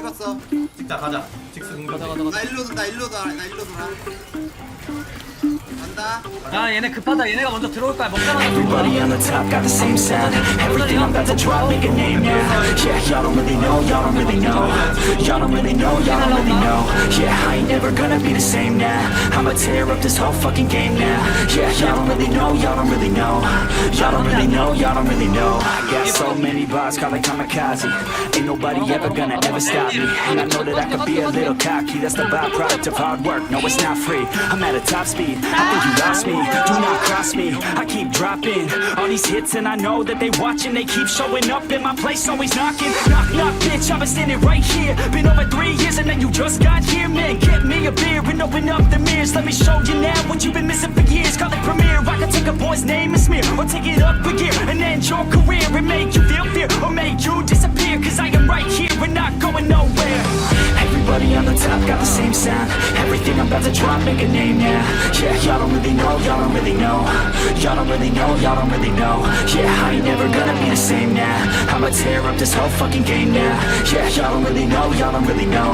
찍었어. 찍자 가자 직스 공격 가자 가자 가자 나 일로 돈다 일로 돌아 나 일로 돌아. 간다. 야 얘네 급하다 얘네가 먼저 들어올 거야 먹자마자 Everybody on the top got the same sound. Everything I'm about to drop, make a name now. Yeah, y'all don't really know, y'all don't really know. Y'all don't really know, y'all don't really know. Yeah, I ain't never gonna be the same now. I'ma tear up this whole fucking game now. Yeah, y'all don't really know, y'all don't really know. Y'all don't really know, y'all don't really know. I got so many bars, call like kamikaze. Ain't nobody ever gonna ever stop me. And I know that I could be a little cocky. That's the byproduct of hard work. No, it's not free. I'm at a top speed. I think you lost me. Do not cross me. I keep dropping all these hits, and I know that they watching. They keep showing up in my place, always knocking. Knock, knock, bitch. I've been standing right here. Been over three years, and then you just got here, man. Get me a beer and open up the mirrors. Let me show you now what you've been missing for years. Call it premiere. I can take a boy's name and smear, or take it up a gear and end your career and make you feel fear, or make you disappear. Cause I am right here and not about to drop, make a name now. Yeah, y'all don't really know, y'all don't really know. Y'all don't really know, y'all don't really know. Yeah, I ain't never gonna be the same now. I'ma tear up this whole fucking game now. Yeah, y'all don't really know, y'all don't really know.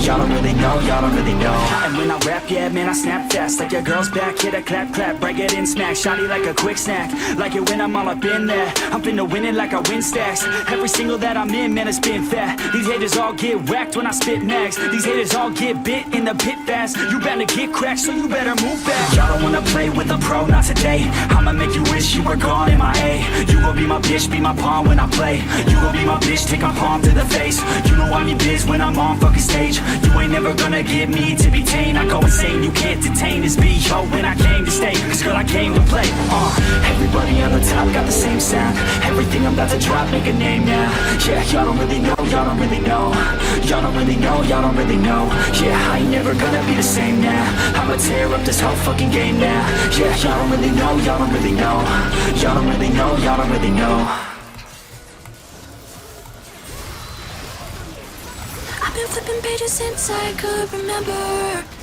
Y'all don't really know, y'all don't really know. And when I rap, yeah, man, I snap fast. Like your girl's back, hit a clap, clap, break it in, smack. Shotty like a quick snack. Like it when I'm all up in there. I'm finna win it like I win stacks. Every single that I'm in, man, it's been fat. These haters all get whacked when I spit max. These haters all get bit in the pit fast. You better get cracked, so you better move back. Y'all don't wanna play with a pro, not today. I'ma make you wish you were gone in my A. You gon' be my bitch, be my pawn when I play. You gon' be my bitch, take my palm to the face. You know I'm your biz when I'm on fucking stage. You ain't never gonna get me to be tame. I go insane, you can't detain this yo. When I came to stay, cause girl, I came to play. Uh, everybody on the top got the same sound. Everything I'm about to drop, make a name now. Yeah, y'all don't really know, y'all don't really know. Y'all don't really know, y'all don't really know. Yeah, I ain't never gonna be the same now. I'ma tear up this whole fucking game now. Yeah, y'all don't really know, y'all don't really know. Y'all don't really know, y'all don't really know. I've been flipping pages since I could remember.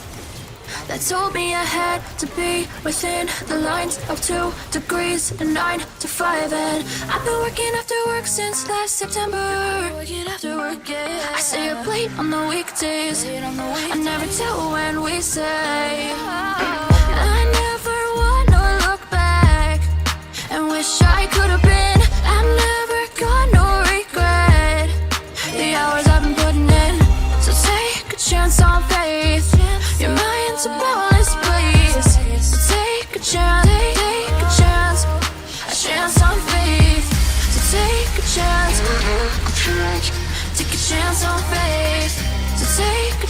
That told me I had to be within the lines of two degrees and nine to five. And I've been working after work since last September. Working after work, yeah. I stay up late on the weekdays. I never tell when we say. I never wanna look back and wish I could have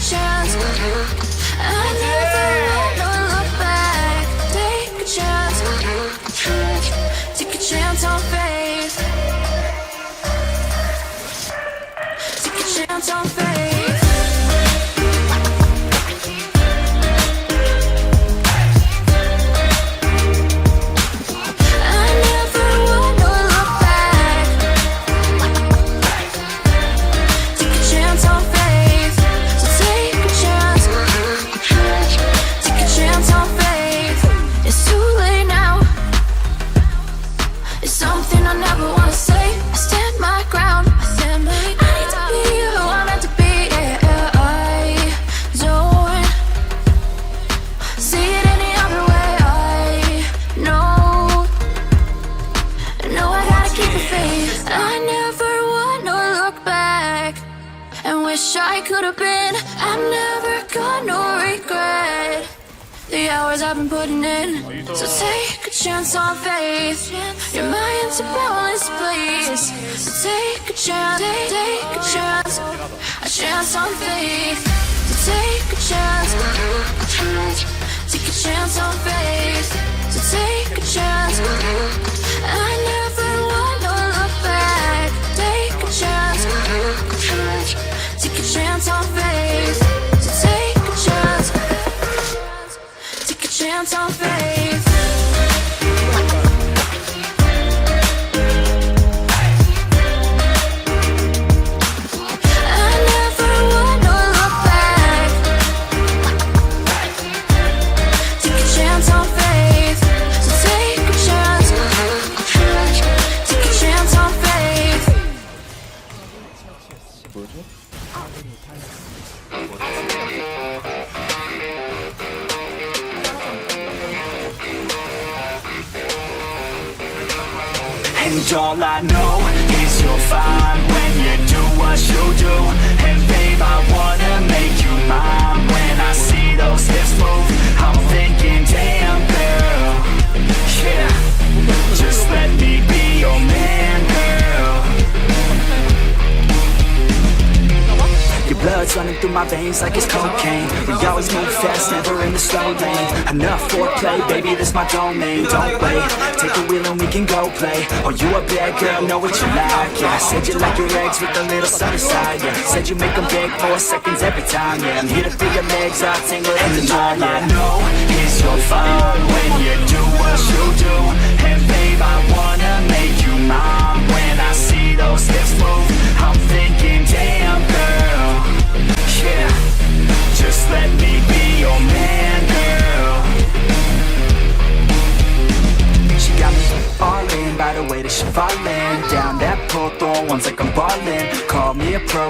chance. I never something I never wanna say. I stand my ground. I stand my ground. I need to be who I'm meant to be. Yeah, I don't see it any other way. I know. No, I gotta keep the faith. I never wanna look back and wish I could have been. I've never got no regret. The hours I've been putting in. So take chance on faith. Your mind's a boundless place. So take a chance, take, a chance, a chance on faith. So take a chance, a And all I know is you're fine when you do what you do. And babe, I wanna make you mine When I see those hips move, I'm thinking, my veins like it's cocaine. We always move fast, never in the slow lane. Enough foreplay, baby, this my domain. Don't wait, take the wheel and we can go play. Oh, you a bad girl, know what you like Yeah, said you like your eggs with a little sunny side Yeah, said you make them big for seconds every time Yeah, I'm here to feel your legs out, tingle in the night Yeah, I know is you're fine when you do what you do. And babe, I wanna make you mine When I see those hips move, I'm thinking, damn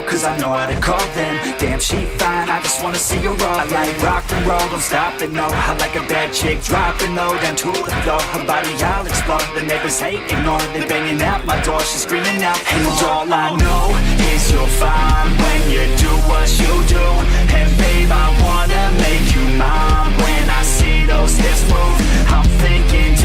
cause I know how to call them. Damn, she fine, I just wanna see her all I like rock and roll, don't stop it, no I like a bad chick, dropping low. Down to the floor Her body, I'll explore, the neighbors hate, ignore They banging at my door, she's screaming out And all I know is you're fine When you do what you do. And babe, I wanna make you mine When I see those hips move. I'm thinking,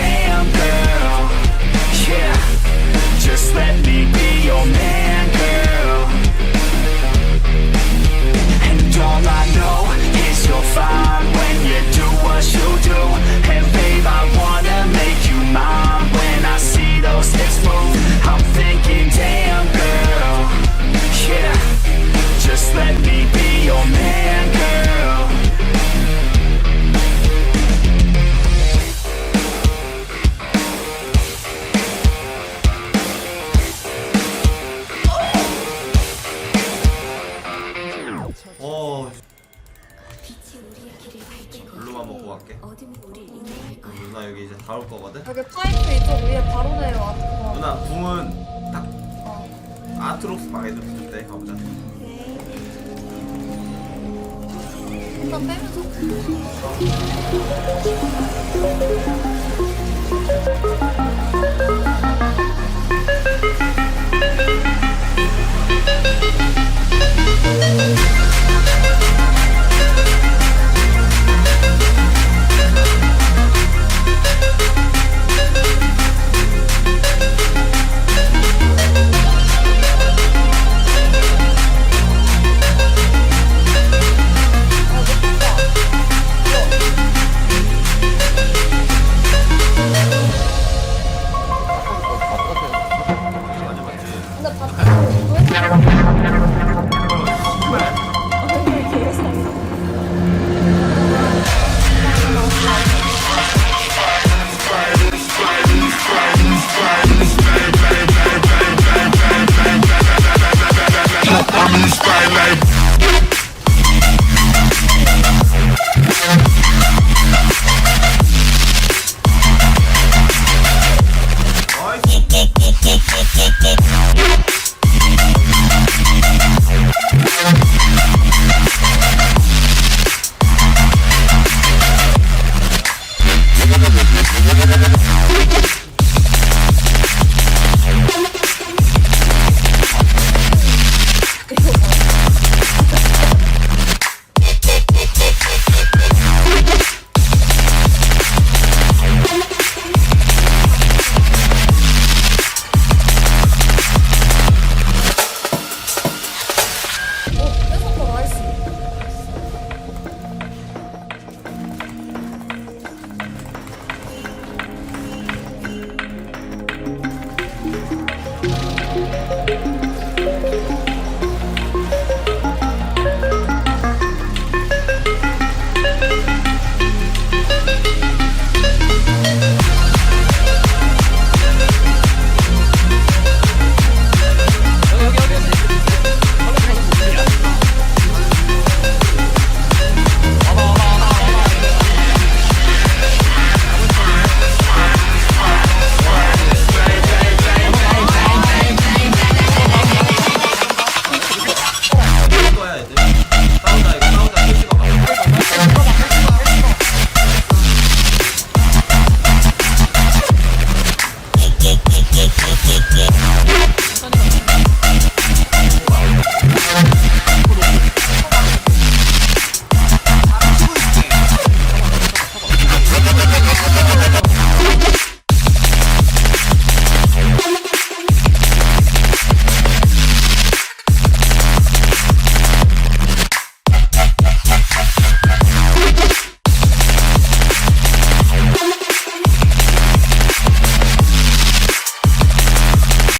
누나 여기 이제 다 올 거거든 여기 파이프 이쪽 위에 바로 내려와. 어. 누나 궁은 딱 아트록스 방해줄 때 가보자 일단 빼면서.